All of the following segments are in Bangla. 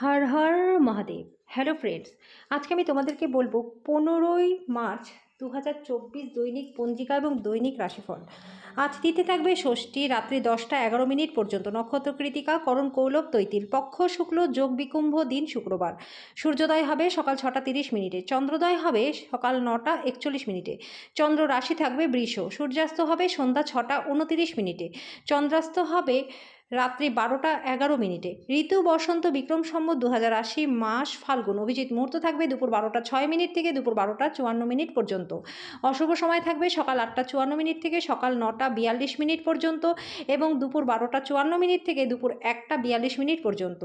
হর হর মহাদেব। হ্যালো ফ্রেন্ডস আজকে আমি তোমাদেরকে বলব পনেরোই মার্চ দু হাজার চব্বিশ দৈনিক পঞ্জিকা এবং দৈনিক রাশিফল। আজ তিথি থাকবে ষষ্ঠী, রাত্রি দশটা এগারো মিনিট পর্যন্ত। নক্ষত্র কৃতিকা, করণ কৌলভ তৈতিল, পক্ষ, শুক্ল, যোগ, বিকুম্ভ, দিন, শুক্রবার। সূর্যোদয় হবে সকাল ছটা তিরিশ মিনিটে, চন্দ্রোদয় হবে সকাল নটা একচল্লিশ মিনিটে। চন্দ্র রাশি থাকবে বৃষ, সূর্যাস্ত হবে সন্ধ্যা ছটা উনতিরিশ মিনিটে। চন্দ্রাস্ত হবে রাত্রি বারোটা এগারো মিনিটে। ঋতু, বসন্ত বিক্রম সম্বত দু হাজার আশি মাস ফাল্গুন। অভিজিৎ, মুহূর্ত থাকবে দুপুর বারোটা ছয় মিনিট থেকে দুপুর বারোটা চুয়ান্ন মিনিট পর্যন্ত। অশুভ সময় থাকবে সকাল আটটা চুয়ান্ন মিনিট থেকে সকাল নটা বিয়াল্লিশ মিনিট পর্যন্ত এবং দুপুর বারোটা চুয়ান্ন মিনিট থেকে দুপুর একটা বিয়াল্লিশ মিনিট পর্যন্ত।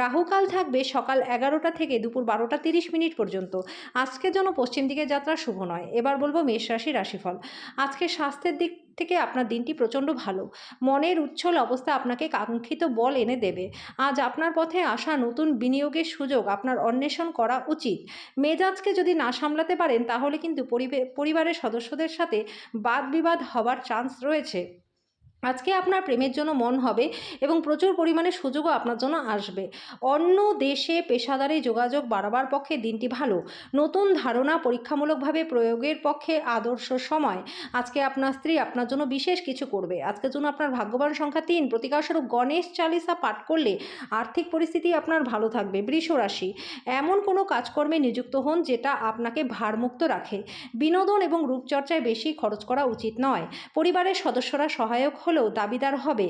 রাহুকাল থাকবে সকাল এগারোটা থেকে দুপুর বারোটা তিরিশ মিনিট পর্যন্ত। আজকের জন্য পশ্চিম দিকে যাত্রা শুভ নয়। এবার বলব মেষ রাশি রাশিফল। আজকে স্বাস্থ্যের দিক থেকে আপনার দিনটি প্রচণ্ড ভালো। মনের উচ্ছ্বল অবস্থা আপনাকে কাঙ্ক্ষিত বল এনে দেবে। আজ আপনার পথে আসা নতুন বিনিয়োগের সুযোগ আপনার অন্বেষণ করা উচিত। মেজাজকে যদি না সামলাতে পারেন, তাহলে কিন্তু পরিবে- পরিবারের সদস্যদের সাথে বাদ বিবাদ হবার চান্স রয়েছে। আজকে আপনার প্রেমের জন্য মন হবে এবং প্রচুর পরিমাণে সুযোগও আপনার জন্য আসবে। অন্য দেশে পেশাদারি যোগাযোগ বাড়াবার পক্ষে দিনটি ভালো। নতুন ধারণা পরীক্ষামূলকভাবে প্রয়োগের পক্ষে আদর্শ সময়। আজকে আপনার স্ত্রী আপনার জন্য বিশেষ কিছু করবে। আজকের জন্য আপনার ভাগ্যবান সংখ্যা তিন। প্রতিকারস্বরূপ গণেশ চালিসা পাঠ করলে আর্থিক পরিস্থিতি আপনার ভালো থাকবে। বৃষ রাশি। এমন কোনো কাজকর্মে নিযুক্ত হন যেটা আপনাকে ভারমুক্ত রাখে। বিনোদন এবং রূপচর্চায় বেশি খরচ করা উচিত নয়। পরিবারের সদস্যরা সহায়ক হলেও দাবিদার হবে।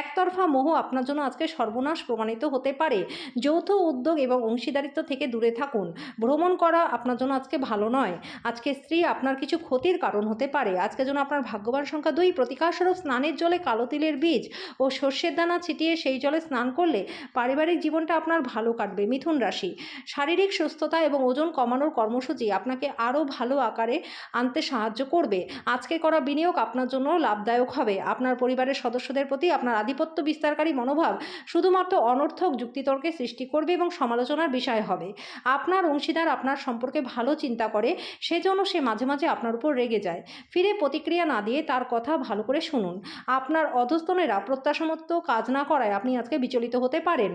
একতরফা মোহ আপনার জন্য আজকে সর্বনাশ প্রমাণিত হতে পারে। যৌথ উদ্যোগ এবং অংশীদারিত্ব থেকে দূরে থাকুন। ভ্রমণ করা আপনার জন্য আজকে ভালো নয়। আজকে স্ত্রী আপনার কিছু ক্ষতির কারণ হতে পারে। আজকে জন্য আপনার ভাগ্যবান সংখ্যা দুই প্রতিকারস্বরূপ স্নানের জলে কালো তিলের বীজ ও সর্ষের দানা ছিটিয়ে সেই জলে স্নান করলে পারিবারিক জীবনটা আপনার ভালো কাটবে, মিথুন রাশি। শারীরিক সুস্থতা এবং ওজন কমানোর কর্মসূচি আপনাকে আরও ভালো আকারে আনতে সাহায্য করবে। আজকে করা বিনিয়োগ আপনার জন্য লাভদায়ক হবে। আপনার পরিবারের সদস্যদের প্রতি আপনার আধিপত্য বিস্তারকারী মনোভাব শুধুমাত্র অনর্থক যুক্তিতর্কে সৃষ্টি করবে এবং সমালোচনার বিষয় হবে। আপনার অংশীদার আপনার সম্পর্কে ভালো চিন্তা করে, সেজন্য সে মাঝে মাঝে আপনার উপর রেগে যায়। ফিরে প্রতিক্রিয়া না দিয়ে তার কথা ভালো করে শুনুন। আপনার অধস্তনেরা প্রত্যাশামত কাজ না করায় আপনি আজকে বিচলিত হতে পারেন।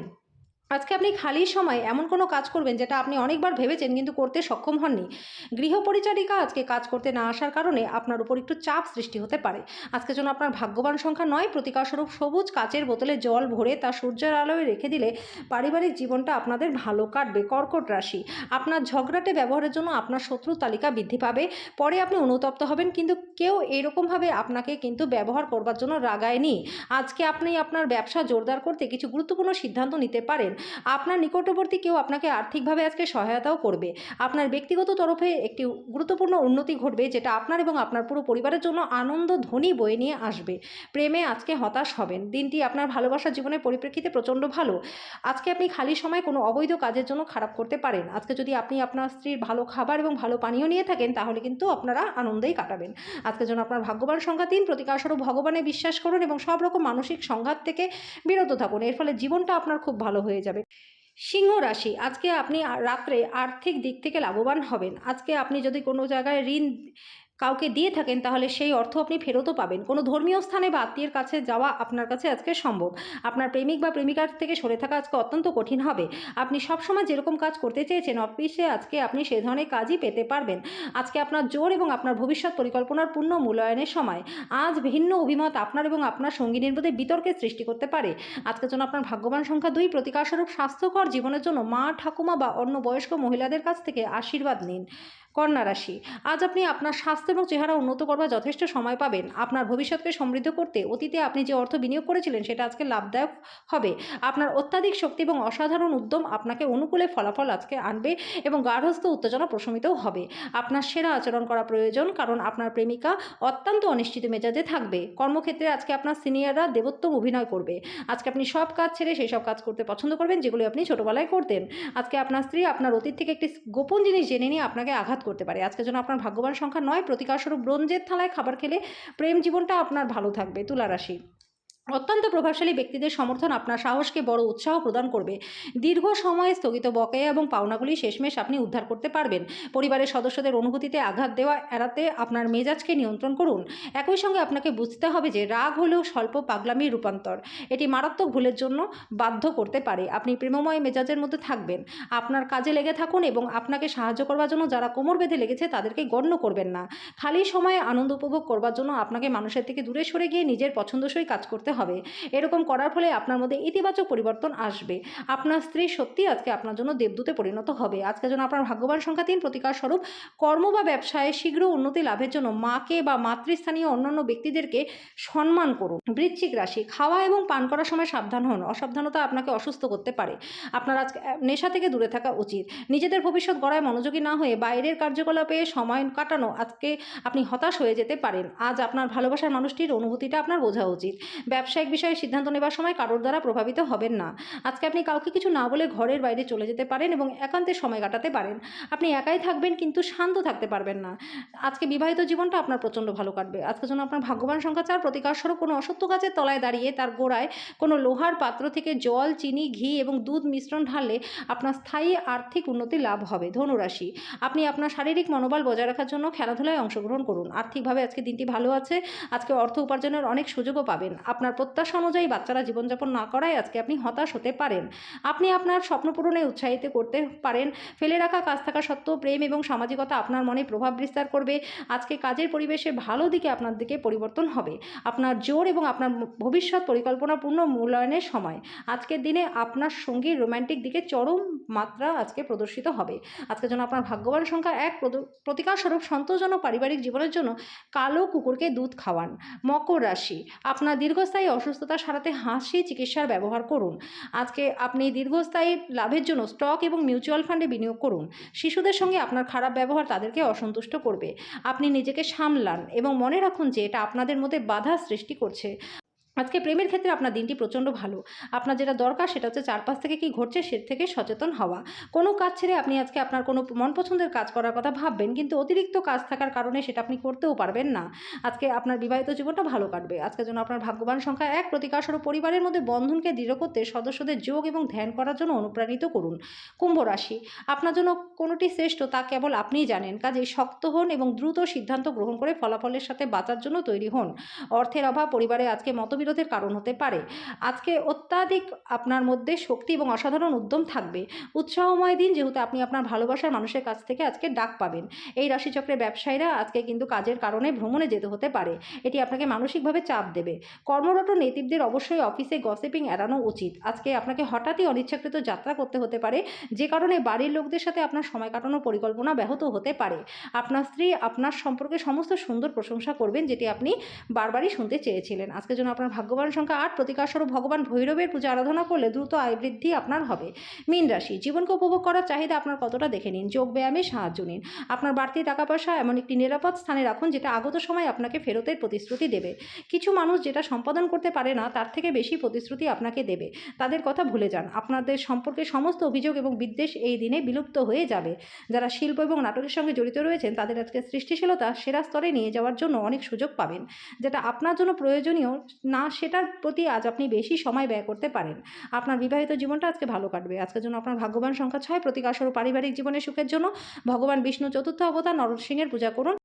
আজকে আপনি খালি সময় এমন কোনো কাজ করবেন যেটা আপনি অনেকবার ভেবেছেন কিন্তু করতে সক্ষম হননি। গৃহপরিচারিকা আজকে কাজ করতে না আসার কারণে আপনার উপর একটু চাপ সৃষ্টি হতে পারে। আজকে জন্য আপনার ভাগ্যবান সংখ্যা নয়, প্রতিকারস্বরূপ সবুজ কাচের বোতলে জল ভরে তা সূর্যের আলোয় রেখে দিলে পারিবারিক জীবনটা আপনাদের ভালো কাটবে। কর্কট রাশি, আপনার ঝগড়াটে ব্যবহারের জন্য আপনার শত্রু তালিকা বৃদ্ধি পাবে। পরে আপনি অনুতপ্ত হবেন কিন্তু কেউ এরকমভাবে আপনাকে কিন্তু ব্যবহার করবার জন্য রাগায়নি। আজকে আপনি আপনার ব্যবসা জোরদার করতে কিছু গুরুত্বপূর্ণ সিদ্ধান্ত নিতে পারেন। আপনার নিকটবর্তী কেউ আপনাকে আর্থিকভাবে আজকে সহায়তাও করবে। আপনার ব্যক্তিগত তরফে একটি গুরুত্বপূর্ণ উন্নতি ঘটবে, যেটা আপনার এবং আপনার পুরো পরিবারের জন্য আনন্দ ধ্বনি বয়ে নিয়ে আসবে। প্রেমে আজকে হতাশ হবেন। দিনটি আপনার ভালোবাসার জীবনের পরিপ্রেক্ষিতে প্রচণ্ড ভালো। আজকে আপনি খালি সময় কোনো অবৈধ কাজের জন্য খারাপ করতে পারেন। আজকে যদি আপনি আপনার স্ত্রীর ভালো খাবার এবং ভালো পানীয় নিয়ে থাকেন, তাহলে কিন্তু আপনারা আনন্দেই কাটাবেন। আজকের জন্য আপনার ভাগ্যবান সংখ্যা তিন, প্রতিকারস্বরূপ ভগবানে বিশ্বাস করুন এবং সব রকম মানসিক সংঘাত থেকে বিরত থাকুন। এর ফলে জীবনটা আপনার খুব ভালো হয়ে যাবে। সিংহ রাশি, আজকে আপনি রাত্রে আর্থিক দিক থেকে লাভবান হবেন। আজকে আপনি যদি কোনো জায়গায় ঋণ কাউকে দিয়ে থাকেন, তাহলে সেই অর্থ আপনি ফেরতও পাবেন। কোনো ধর্মীয় স্থানে বা আত্মীয়ের কাছে যাওয়া আপনার কাছে আজকে সম্ভব। আপনার প্রেমিক বা প্রেমিকার থেকে সরে থাকা আজকে অত্যন্ত কঠিন হবে। আপনি সবসময় যেরকম কাজ করতে চেয়েছেন, অফিসে আজকে আপনি সে ধরনের কাজই পেতে পারবেন। আজকে আপনার জোর এবং আপনার ভবিষ্যৎ পরিকল্পনার পূর্ণ মূল্যায়নের সময় আজ ভিন্ন অভিমত আপনার এবং আপনার সঙ্গিনীর মধ্যে বিতর্কের সৃষ্টি করতে পারে। আজকের জন্য আপনার ভাগ্যবান সংখ্যা দুই। প্রতিকারস্বরূপ স্বাস্থ্যকর জীবনের জন্য মা, ঠাকুমা বা অন্য বয়স্ক মহিলাদের কাছ থেকে আশীর্বাদ নিন। কন্যা রাশি, আজ আপনি আপনার স্বাস্থ্য এবং চেহারা উন্নত করবার যথেষ্ট সময় পাবেন। আপনার ভবিষ্যৎকে সমৃদ্ধ করতে অতীতে আপনি যে অর্থ বিনিয়োগ করেছিলেন, সেটা আজকে লাভদায়ক হবে। আপনার অত্যাধিক শক্তি এবং অসাধারণ উদ্যম আপনাকে অনুকূলে ফলাফল আজকে আনবে এবং গার্হস্থ উত্তেজনা প্রশমিতও হবে। আপনার সেরা আচরণ করা প্রয়োজন, কারণ আপনার প্রেমিকা অত্যন্ত অনিশ্চিত মেজাজে থাকবে। কর্মক্ষেত্রে আজকে আপনার সিনিয়ররা দেবোত্তম অভিনয় করবে। আজকে আপনি সব কাজ ছেড়ে সেই সব কাজ করতে পছন্দ করবেন, যেগুলি আপনি ছোটোবেলায় করতেন। আজকে আপনার স্ত্রী আপনার অতীত থেকে একটি গোপন জিনিস জেনে নিয়ে আপনাকে আঘাত করতে পারে। আজকে যেন আপনার ভাগ্যবান সংখ্যা নয় প্রতিকারস্বরূপ ব্রোঞ্জের থালায় খাবার খেলে প্রেম জীবনটা আপনার ভালো থাকবে। তুলা রাশি। অত্যন্ত প্রভাবশালী ব্যক্তিদের সমর্থন আপনার সাহসকে বড় উৎসাহ প্রদান করবে। দীর্ঘ সময়ে স্থগিত বকেয়া এবং পাওনাগুলি শেষমেশ আপনি উদ্ধার করতে পারবেন। পরিবারের সদস্যদের অনুভূতিতে আঘাত দেওয়া এড়াতে আপনার মেজাজকে নিয়ন্ত্রণ করুন। একই সঙ্গে আপনাকে বুঝতে হবে যে রাগ হলেও স্বল্প পাগলামির রূপান্তর। এটি মারাত্মক ভুলের জন্য বাধ্য করতে পারে। আপনি প্রেমময় মেজাজের মধ্যে থাকবেন। আপনার কাজে লেগে থাকুন এবং আপনাকে সাহায্য করবার জন্য যারা কোমর বেঁধে লেগেছে তাদেরকে গণ্য করবেন না। খালি সময়ে আনন্দ উপভোগ করবার জন্য আপনাকে মানুষের থেকে দূরে সরে গিয়ে নিজের পছন্দসই কাজ করতে হবে। এরকম করার ফলে আপনার মধ্যে ইতিবাচক পরিবর্তন আসবে। আপনার স্ত্রী সত্যি আজকে আপনার জন্য দেবদূতে পরিণত হবে। আজকে যেন আপনার ভাগ্যবান সংখ্যা তিন প্রতিকার স্বরূপ কর্ম বা ব্যবসায় শীঘ্র উন্নতি লাভের জন্য মাকে বা মাতৃস্থানীয় অন্যান্য ব্যক্তিদেরকে সম্মান করুন। বৃশ্চিক রাশি, খাওয়া এবং পান করার সময় সাবধান হন। অসাবধানতা আপনাকে অসুস্থ করতে পারে। আপনার আজকে নেশা থেকে দূরে থাকা উচিত। নিজেদের ভবিষ্যৎ গড়ায় মনোযোগী না হয়ে বাইরের কার্যকলাপে সময় কাটানো আজকে আপনি হতাশ হয়ে যেতে পারেন। আজ আপনার ভালোবাসার মানুষটির অনুভূতিটা আপনার বোঝা উচিত। ব্যবসায়িক বিষয়ে সিদ্ধান্ত নেবার সময় কারোর দ্বারা প্রভাবিত হবেন না। আজকে আপনি কাউকে কিছু না বলে ঘরের বাইরে চলে যেতে পারেন এবং একান্তে সময় কাটাতে পারেন। আপনি একাই থাকবেন কিন্তু শান্ত থাকতে পারবেন না। আজকে বিবাহিত জীবনটা আপনার প্রচণ্ড ভালো কাটবে। আজকে জন্য আপনার ভাগ্যবান সংখ্যা চার, প্রতিকার স্বরূপ কোনো অসত্য গাছের তলায় দাঁড়িয়ে তার গোড়ায় কোনো লোহার পাত্র থেকে জল, চিনি, ঘি এবং দুধ মিশ্রণ ঢাললে আপনার স্থায়ী আর্থিক উন্নতি লাভ হবে। ধনুরাশি, আপনি আপনার শারীরিক মনোবল বজায় রাখার জন্য খেলাধুলায় অংশগ্রহণ করুন। আর্থিকভাবে আজকে দিনটি ভালো আছে। আজকে অর্থ উপার্জনের অনেক সুযোগও পাবেন। আপনার প্রত্যাশা অনুযায়ী বাচ্চারা জীবনযাপন না করায় আজকে আপনি হতাশ হতে পারেন। আপনি আপনার স্বপ্ন পূরণে উৎসাহিত করতে পারেন। ফেলে রাখা কাজ থাকা সত্ত্বেও প্রেম এবং সামাজিকতা আপনার মনে প্রভাব বিস্তার করবে। আজকে কাজের পরিবেশে ভালো দিকে আপনার দিকে পরিবর্তন হবে। আপনার জোর এবং আপনার ভবিষ্যৎ পরিকল্পনা পূর্ণ মূল্যায়নের সময়। আজকের দিনে আপনার সঙ্গীর রোম্যান্টিক দিকে চরম মাত্রা আজকে প্রদর্শিত হবে। আজকের জন্য আপনার ভাগ্যবান সংখ্যা এক। প্রতিকার স্বরূপ সন্তোষজনক পারিবারিক জীবনের জন্য কালো কুকুরকে দুধ খাওয়ান। মকর রাশি। আপনার দীর্ঘস্থায়ী অসুস্থতা সারাতে হাসি চিকিৎসার ব্যবহার করুন। আজকে আপনি দীর্ঘস্থায়ী লাভের জন্য স্টক এবং মিউচুয়াল ফান্ডে বিনিয়োগ করুন। শিশুদের সঙ্গে আপনার খারাপ ব্যবহার তাদেরকে অসন্তুষ্ট করবে। আপনি নিজেকে সামলান এবং মনে রাখুন যে এটা আপনাদের মধ্যে বাধা সৃষ্টি করছে। আজকে প্রেমের ক্ষেত্রে আপনার দিনটি প্রচণ্ড ভালো। আপনার যেটা দরকার সেটা হচ্ছে চারপাশ থেকে কি ঘটছে সে থেকে সচেতন হওয়া। কোনো কাজ ছেড়ে আপনি আজকে আপনার কোনো মন পছন্দের কাজ করার কথা ভাববেন কিন্তু অতিরিক্ত কাজ থাকার কারণে সেটা আপনি করতেও পারবেন না। আজকে আপনার বিবাহিত জীবনটা ভালো কাটবে। আজকের জন্য আপনার ভাগ্যবান সংখ্যা এক প্রতিকার স্বরূপ পরিবারের মধ্যে বন্ধনকে দৃঢ় করতে সদস্যদের যোগ এবং ধ্যান করার জন্য অনুপ্রাণিত করুন। কুম্ভ রাশি, আপনার জন্য কোনোটি শ্রেষ্ঠ তা কেবল আপনিই জানেন। কাজেই শক্ত হন এবং দ্রুত সিদ্ধান্ত গ্রহণ করে ফলাফলের সাথে বাঁচার জন্য তৈরি হন। অর্থের অভাব, পরিবারে আজকে মতবিরোধের কারণ হতে পারে। আজকে অত্যাধিক আপনার মধ্যে শক্তি এবং অসাধারণ উদ্যম থাকবে। উৎসাহময় দিন যেহেতু আপনি আপনার ভালোবাসার মানুষের কাছ থেকে আজকে ডাক পাবেন। এই রাশিচক্রের ব্যবসায়ীরা আজকে কিন্তু কাজের কারণে ভ্রমণে যেতে হতে পারে। এটি আপনাকে মানসিকভাবে চাপ দেবে। কর্মরত নেতিবদের অবশ্যই অফিসে গসিপিং এড়ানো উচিত। আজকে আপনাকে হঠাৎই অনিচ্ছাকৃত যাত্রা করতে হতে পারে। যে কারণে বাড়ির লোকদের সাথে আপনার সময় কাটানোর পরিকল্পনা ব্যাহত হতে পারে। আপনার স্ত্রী আপনার সম্পর্কে সমস্ত সুন্দর প্রশংসা করবেন যেটি আপনি বারবারই শুনতে চেয়েছিলেন। আজকের জন্য আপনার ভাগ্যবান সংখ্যা আট প্রতিকার স্বরূপ ভগবান ভৈরবের পূজা, আরাধনা করলে দ্রুত আয় বৃদ্ধি আপনার হবে। মীন রাশি, জীবনকে উপভোগ করার চাহিদা আপনার কতটা দেখে নিন। যোগ ব্যায়ামে সাহায্য নিন। আপনার বাড়তি টাকা পয়সা এমন একটি নিরাপদ স্থানে রাখুন যেটা আগত সময় আপনাকে ফেরতের প্রতিশ্রুতি দেবে। কিছু মানুষ যেটা সম্পাদন করতে পারে না, তার থেকে বেশি প্রতিশ্রুতি আপনাকে দেবে। তাদের কথা ভুলে যান। আপনাদের সম্পর্কে সমস্ত অভিযোগ এবং বিদ্বেষ এই দিনে বিলুপ্ত হয়ে যাবে। যারা শিল্প এবং নাটকের সঙ্গে জড়িত রয়েছেন, তাদের আজকে সৃষ্টিশীলতা সেরা স্তরে নিয়ে যাওয়ার জন্য অনেক সুযোগ পাবেন। যেটা আপনার জন্য প্রয়োজনীয় না সেটার প্রতি আজ আপনি বেশি সময় ব্যয় করতে পারেন। আপনার বিবাহিত জীবনটা আজকে ভালো কাটবে। আজকের জন্য আপনার ভাগ্যবান সংখ্যা ছয়। প্রতিকার পারিবারিক জীবনের সুখের জন্য ভগবান বিষ্ণু চতুর্থ অবতার নরসিংহের পূজা করুন।